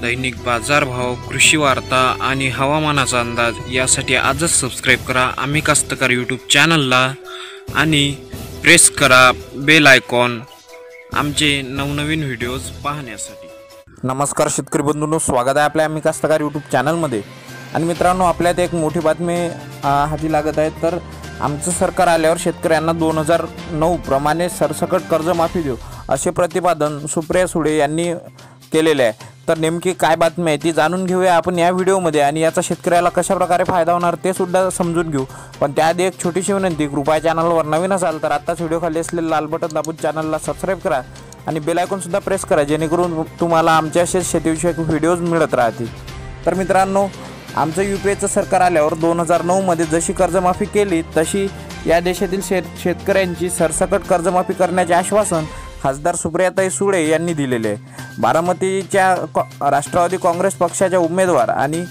दैनिक बाजारभाव कृषी वार्ता आणि हवामानाचा अंदाज यासाठी आजच सबस्क्राईब करा. आम्ही कास्तकार यूट्यूब चॅनलला आणि प्रेस करा बेल आयकॉन आमचे नवनवीन व्हिडिओज पाहण्यासाठी. नमस्कार शेतकरी बंधूंनो स्वागत आहे आपल्या आम्ही कास्तकार यूट्यूब चॅनलमध्ये आणि मित्रांनो आपल्यात एक मोठी बातमी हाती लागत आहे. तर आमचं सरकार आल्यावर शेतकऱ्यांना दोन हजार नऊ प्रमाणे सरसकट कर्जमाफी देऊ असे प्रतिपादन सुप्रिया सुळे यांनी केलेले आहे. तर नेमकी काय बातमी आहे ती जाणून घेऊया आपण या व्हिडिओमध्ये आणि याचा शेतकऱ्याला कशा प्रकारे फायदा होणार ते सुद्धा समजून घेऊ. पण त्याआधी एक छोटीशी विनंती कृपया चॅनलवर नवीन असाल तर आत्ताच व्हिडिओ खाली असलेलं लाल बटन दाबून चॅनलला सबस्क्राईब करा आणि बेलायकॉनसुद्धा प्रेस करा जेणेकरून तुम्हाला आमच्या असेच शेतीविषयक व्हिडिओज मिळत राहतील. तर मित्रांनो आमचं यू पी एचं सरकार आल्यावर दोन हजार नऊमध्ये जशी कर्जमाफी केली तशी या देशातील शेत शेतकऱ्यांची सरसकट कर्जमाफी करण्याचे आश्वासन खासदार सुप्रियाताई सुळे यांनी दिलेले. आहे बारामतीच्या कॉ- राष्ट्रवादी काँग्रेस पक्षाच्या उमेदवार आणि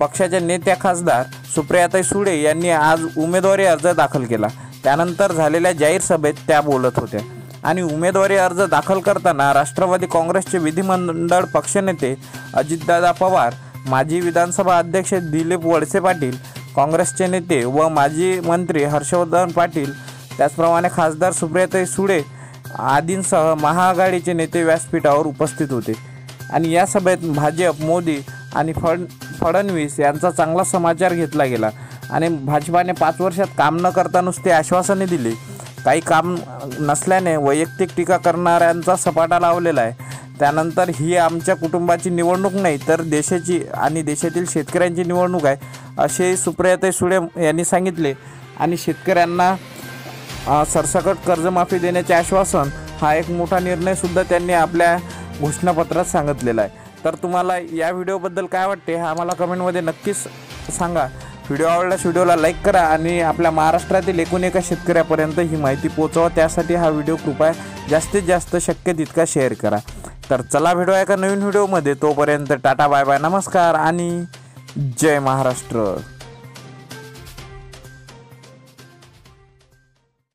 पक्षाच्या नेत्या खासदार सुप्रियाताई सुळे यांनी आज उमेदवारी अर्ज दाखल केला. त्यानंतर झालेल्या जाहीर सभेत त्या बोलत होत्या. आणि उमेदवारी अर्ज दाखल करताना राष्ट्रवादी काँग्रेसचे विधिमंडळ पक्षनेते अजितदादा पवार माजी विधानसभा अध्यक्ष दिलीप वळसे पाटील काँग्रेसचे नेते व माजी मंत्री हर्षवर्धन पाटील त्याचप्रमाणे खासदार सुप्रियाताई सुळे आदींसह महाआघाडीचे नेते व्यासपीठावर उपस्थित होते. आणि या सभेत भाजप मोदी आणि फड फडणवीस यांचा चांगला समाचार घेतला गेला. आणि भाजपाने पाच वर्षात काम न करता नुसते आश्वासने दिली. काही काम नसल्याने वैयक्तिक टीका करणाऱ्यांचा सपाटा लावलेला आहे. त्यानंतर ही आमच्या कुटुंबाची निवडणूक नाही तर देशाची आणि देशातील शेतकऱ्यांची निवडणूक आहे असे सुप्रियाताई सुळे यांनी सांगितले. आणि शेतकऱ्यांना सरसकट कर्जमाफी देण्याचे आश्वासन हा एक मोठा निर्णय सुद्धा त्यांनी आपल्या घोषणापत्रात सांगितलेला आहे. तर तुम्हाला या व्हिडिओबद्दल काय वाटते हा आम्हाला कमेंटमध्ये नक्कीच सांगा. व्हिडिओ आवडल्यास व्हिडिओला लाईक करा आणि आपल्या महाराष्ट्रातील एकूण एका शेतकऱ्यापर्यंत ही माहिती पोहोचवा. त्यासाठी हा व्हिडिओ कृपया जास्तीत जास्त शक्य तितका शेअर करा. तर चला भेटूया एका नवीन व्हिडिओमध्ये. तोपर्यंत टाटा बाय बाय नमस्कार आणि जय महाराष्ट्र.